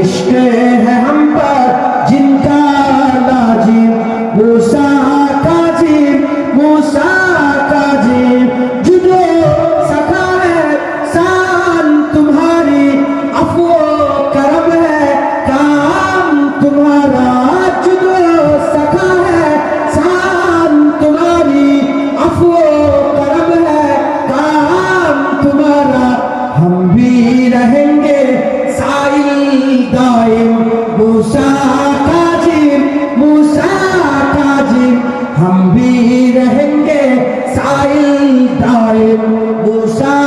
इश्क है हम पर দায়েম মুসা কাজিম মুসা কাজিম হাম ভি রহেঙ্গে সাইল দায়েম মুসা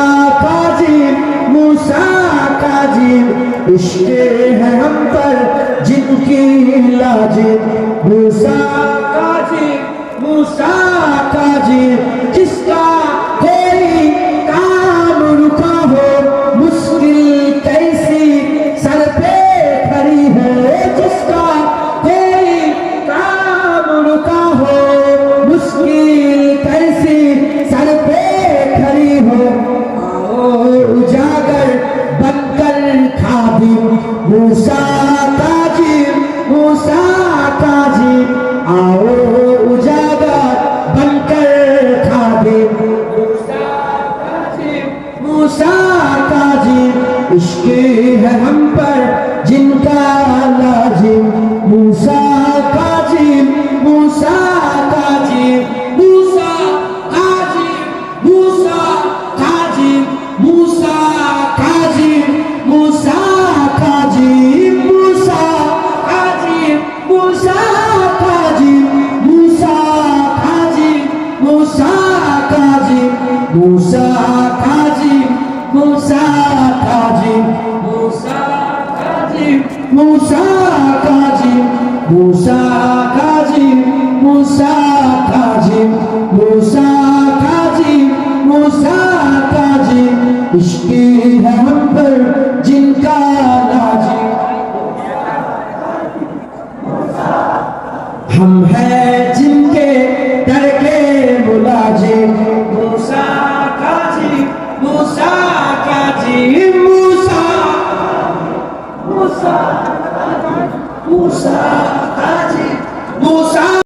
কাজিম মুসা কাজিম, ইশকে হ্যাঁ হাম পর জিনকি লাজিম মুসা কাজিম মুসা কাজিম। इश्क है हम पर जिनका लाजिम मूसा काजिम मूसा काजिम मूसा काजिम मूसा काजिम मूसा काजिम मूसा काजिम मूसा काजिम मूसा काजिम मूसा काजिम मूसा काजिम मूसा মুসা কাজী মুসা কাজী মুসা কাজী মুসা কাজী মুসা কাজী ইশকে হম পর জিনকা নাজি ہم ہیں جن کے در کے ملازم موسیٰ کا جی موسیٰ کا جی Musa, Musa, Musa.